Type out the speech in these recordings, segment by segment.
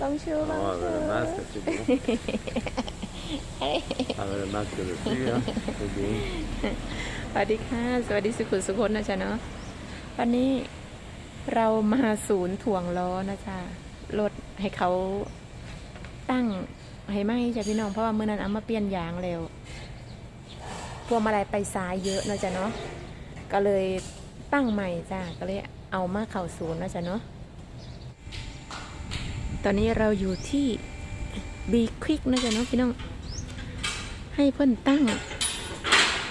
ลองชูลอง Oh, ชู avec le masque, c'est bon. Avec le masque dessus, hein, c'est bien. สวัสดีค่ะ สวัสดีสุขุมสุคนนะจ๊ะเนาะ วันนี้เรามาศูนย์ถ่วงล้อนะจ๊ะ รถให้เขาตั้งให้ไหมจ้ะพี่น้อง เพราะว่าเมื่อนั้นเอามาเปลี่ยนยางแล้วพวงมาลัยไปซ้ายเยอะนะจ๊ะเนาะ ก็เลยตั้งใหม่จ้ะ ก็เลยเอามาเข่าศูนย์นะจ๊ะเนาะ ตอนนี้เราอยู่ที่บีควิกนะจ๊ะเนาะพี่น้อง ให้เพิ่นตั้ง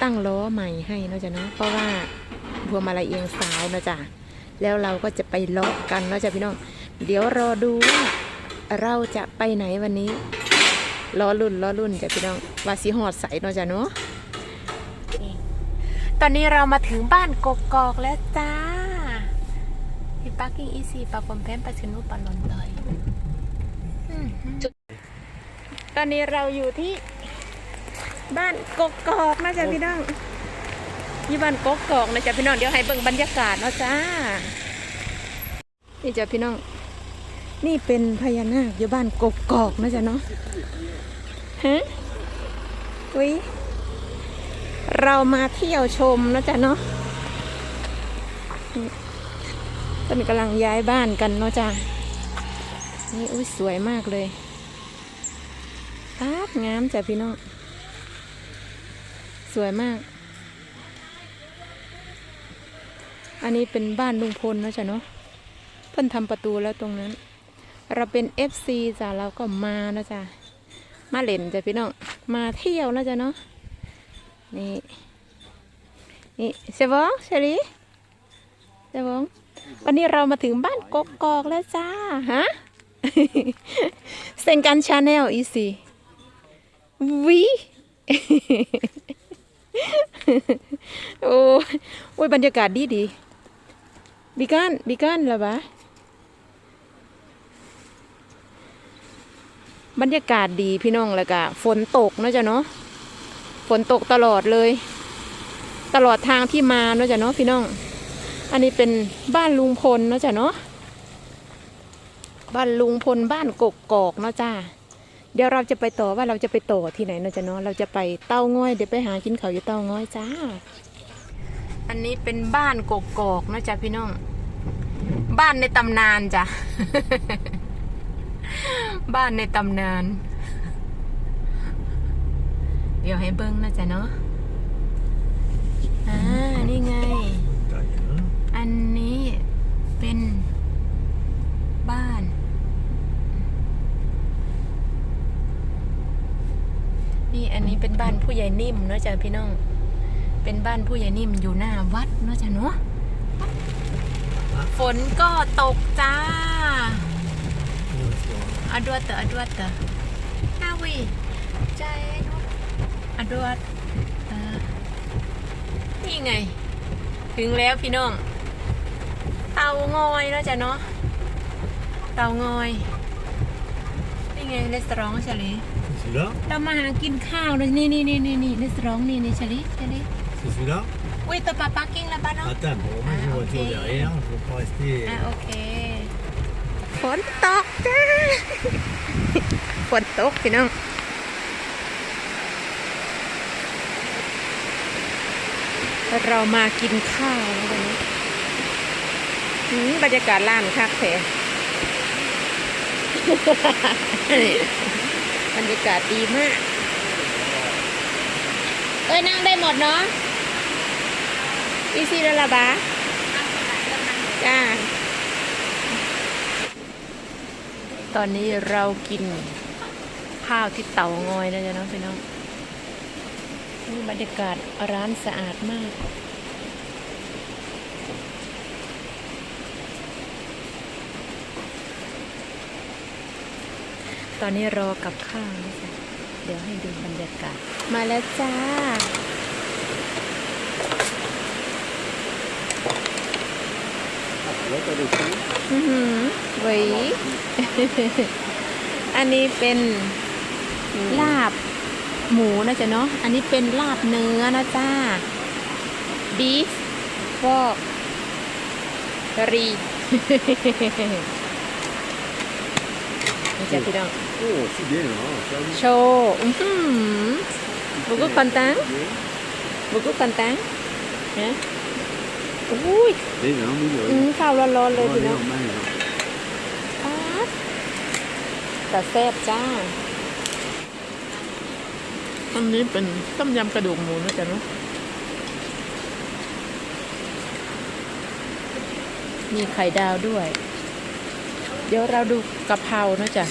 ตั้งล้อใหม่ให้นะจ๊ะเนาะเพราะว่าพวงมาลัยเอียงซ้ายนะจ๊ะแล้วเราก็จะไปลาะกันนะจ๊ะพี่น้อง เดี๋ยวรอดูว่าเราจะไปไหนวันนี้รอรุ่นรอรุ่นจ้ะพี่น้องว่าสิหอดใสเนาะจ๊ะเนาะตอนนี้เรามาถึงบ้านกกอกแล้วจ้า พี่ปักกิ้งอีซีปะปอมแพมปะชนุปะนนเตยอืมตอนนี้เราอยู่ที่บ้านกกอกนะจ๊ะพี่น้องยี่บ้านกกอกนะจ๊ะพี่น้องเดี๋ยวให้เบิ่งบรรยากาศเนาะจ้า นี่จ้ะพี่น้อง นี่เป็นพญานาคอยู่บ้านกกอกนะจ๊ะเนาะฮะอุ้ยเรามาเที่ยวชมนะจ๊ะเนาะ ตอนกำลังย้ายบ้านกันเนาะจ้ะนี่อุ้ยสวยมากเลยครับงามจ้ะพี่น้อง สวยมาก อันนี้เป็นบ้านลุงพลเนาะจ้ะเนาะ เพิ่นทำประตูแล้วตรงนั้น เราเป็น FC จ้ะเราก็มาเนาะจ้ะ มาเล่นจ้ะพี่น้อง มาเที่ยวนะจ้ะเนาะ นี่ นี่เซบองเชลีเซบอง วันนี้เรามาถึงบ้านกกอกแล้วจ้าฮะเซนกันชาแนลอีสิวีโอ้ยโอ้ยบรรยากาศดีดีบิกันบิกันละบะบรรยากาศดีพี่น้องแล้วก็ฝนตกเนาะจ้ะเนาะฝนตกตลอดเลย ตลอดทางที่มาเนาะจ้ะเนาะพี่น้อง อันนี้เป็นบ้านลุงพลเนาะจ้ะเนาะบ้านลุงพลบ้านกกกอกเนาะจ้าเดี๋ยวเราจะไปต่อว่าเราจะไปต่อที่ไหนเนาะจ๊ะเนาะเราจะไปเต้าง้อยเดี๋ยวไปหากินเขาอยู่เต้าง้อยจ้า อันนี้เป็นบ้านกกอกเนาะจ๊ะพี่น้อง บ้านในตำนานจ้ะบ้านในตำนาน เดี๋ยวให้เบิ้งนะจ๊ะเนาะอ่านี่ไง อันนี้เป็นบ้าน นี่อันนี้เป็น บ้านผู้ใหญ่นิ่มเนาะจ้ะพี่น้อง เป็นบ้านผู้ใหญ่นิ่มอยู่หน้าวัดเนาะจ้ะเนาะฝนก็ตกจ้าอดวดเตออดวดเตอนาวีใจนุอดวดเออนี่ไง ถึงแล้วพี่น้อง เตางอยเนาะจ้ะเนาะ เตางอย นี่ไงรีสอร์ทเฉลี Celui-là เรามาหากินข้าวเลยนี่นี่นี่นี่นี่รีสอร์ทนี่นี่เฉลีเฉลี C'est celui-là อุ้ยตัวปลาปักกิ้งแล้วป้าเนาะ Attends, bon, moi j'ai une Ah, voiture ok. derrière, je ne veux pas rester. อะโอเค ฝนตกจ้า ฝนตกพี่น้อง เรามากินข้าวแล้ววันนี้อืมบรรยากาศร้านคักแท้ บรรยากาศดีมาก เอ้ยนั่งได้หมดเนาะอีซีแล้วละบาจ้า ตอนนี้เรากินข้าวที่เตางอยแล้วจ้ะเนาะพี่น้องบรรยากาศร้านสะอาดมาก อนนี้รอกับข้าวนะจ๊ะเดี๋ยวให้ดูบรรยากาศ มาแล้วจ้า Là, t'as des fruits. อือหือหวีอันนี้เป็นลาบหมูนะจ๊ะเนาะ อันนี้เป็นลาบเนื้อนะจ้า beef pork รีนี่นี่จ้ะพี่น้อง Oh, c'est bien, hein. Ça, oui. โชว์อื้อหือบุกุคอนตัง Bien. บุกุคอนตังนะอุ้ย Eh non, oui, อื oui. มข้าวร้อนๆเลย Oh, พี่ allez, น้อง on mange, hein. ป๊าดแต่แซ่บจ้า อันนี้เป็นต้มยำกระดูกหมูนะจ๊ะเนาะมีไข่ดาวด้วย เดี๋ยวเราดูกะเพรานะจ๊ะ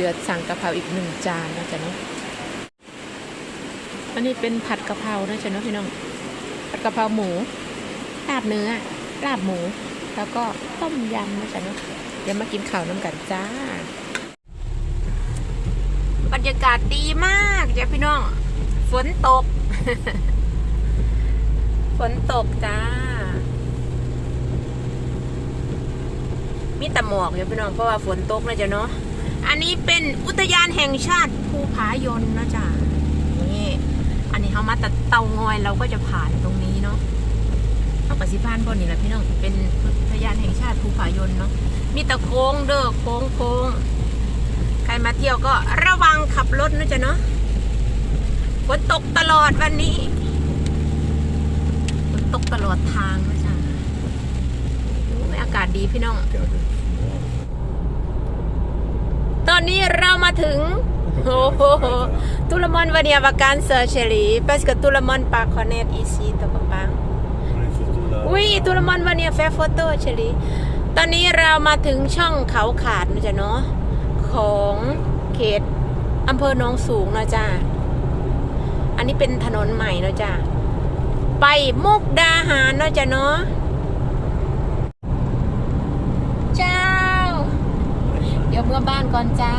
เดือดสั่งกะเพราอีกหนึ่งจานนะจ๊ะเนาะอันนี้เป็นผัดกะเพรานะจ๊ะเนาะพี่น้องผัดกะเพราหมูลาบเนื้อลาบหมู แล้วก็ต้มยำนะจ๊ะเนาะเดี๋ยวมากินข้าวน้ำกันจ้า บรรยากาศดีมากจ้ะพี่น้อง ฝนตก ฝนตกจ้า มีแต่หมอกอยู่พี่น้องเพราะว่าฝนตกนะจ๊ะเนาะ อันนี้เป็นอุทยานแห่งชาติภูผายนนะจ๊ะนี่อันนี้เขามาตัดเตางอยเราก็จะผ่านตรงนี้เนาะเข้ากับสิพานบนนี่แหละพี่น้องเป็นอุทยานแห่งชาติภูผายนเนาะมีแต่โค้งเด้อโค้งโค้งใครมาเที่ยวก็ระวังขับรถนะจ๊ะเนาะฝนตกตลอดวันนี้ฝนตกตลอดทางนะจ๊ะโอ้ยอากาศดีพี่น้อง ตอนนี้เรามาถึงโอ้โหตุลมอนวาเนียวการเซอร์เชลีเปสกับตุลมอนปาคอนเนตอีซีตัวปังอุ้ยตุลมอนวาเนียแฟร์โฟโต้เชลีตอนนี้เรามาถึงช่องเขาขาดนะจ๊ะเนาะของเขตอำเภอหนองสูงนะจ๊ะอันนี้เป็นถนนใหม่นะจ๊ะไปมุกดาหารนะจ๊ะเนาะ เจ้า เดี๋ ยวเมื่อบ้านก่อนจ้า